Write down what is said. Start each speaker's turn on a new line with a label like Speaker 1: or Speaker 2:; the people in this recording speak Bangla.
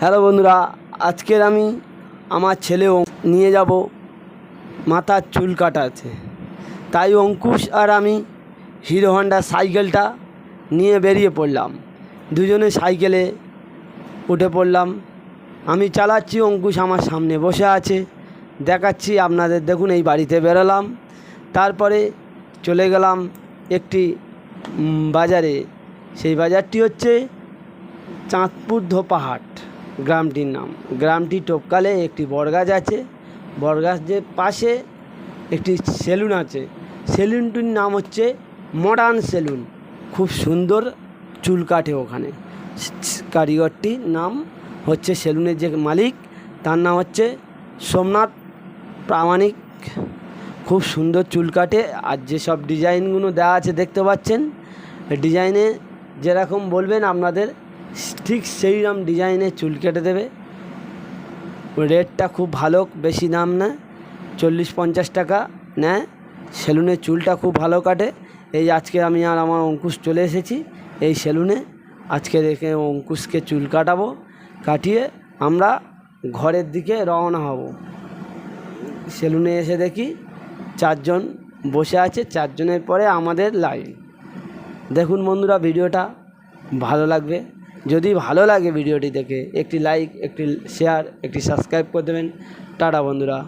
Speaker 1: হ্যালো বন্ধুরা, আজকের আমি আমার ছেলেও নিয়ে যাব। মাথার চুল কাটাতে তাই অঙ্কুশ আর আমি হিরো হন্ডা সাইকেলটা নিয়ে বেরিয়ে পড়লাম। দুজনে সাইকেলে উঠে পড়লাম। আমি চালাচ্ছি, অঙ্কুশ আমার সামনে বসে আছে। দেখাচ্ছি আপনাদের, দেখুন এই বাড়িতে বেরোলাম। তারপরে চলে গেলাম একটি বাজারে। সেই বাজারটি হচ্ছে চাঁদপুর ধোপাহাট। গ্রামটির নাম। গ্রামটি টপকালে একটি বরগাছ আছে। বরগাছের পাশে একটি সেলুন আছে। সেলুনটির নাম হচ্ছে মডার্ন সেলুন। খুব সুন্দর চুল কাটে ওখানে। কারিগরটির নাম হচ্ছে সেলুনের যে মালিক, তার নাম হচ্ছে সোমনাথ প্রামাণিক। খুব সুন্দর চুল কাটে। আর যেসব ডিজাইনগুলো দেওয়া আছে দেখতে পাচ্ছেন, ডিজাইনে যেরকম বলবেন আপনাদের ঠিক সেই রকম ডিজাইনে চুল কেটে দেবে। রেটটা খুব ভালো, বেশি দাম না। চল্লিশ পঞ্চাশ টাকা নেয়। সেলুনে চুলটা খুব ভালো কাটে। এই আজকে আমি আর আমার অঙ্কুশ চলে এসেছি এই সেলুনে। আজকে দেখে অঙ্কুশকে চুল কাটাবো। কাটিয়ে আমরা ঘরের দিকে রওনা হব। সেলুনে এসে দেখি চারজন বসে আছে। চারজনের পরে আমাদের লাইন। দেখুন বন্ধুরা, ভিডিওটা ভালো লাগবে। যদি ভালো লাগে ভিডিওটি দেখে, একটি লাইক একটি শেয়ার একটি সাবস্ক্রাইব করে দেবেন। টাটা বন্ধুরা।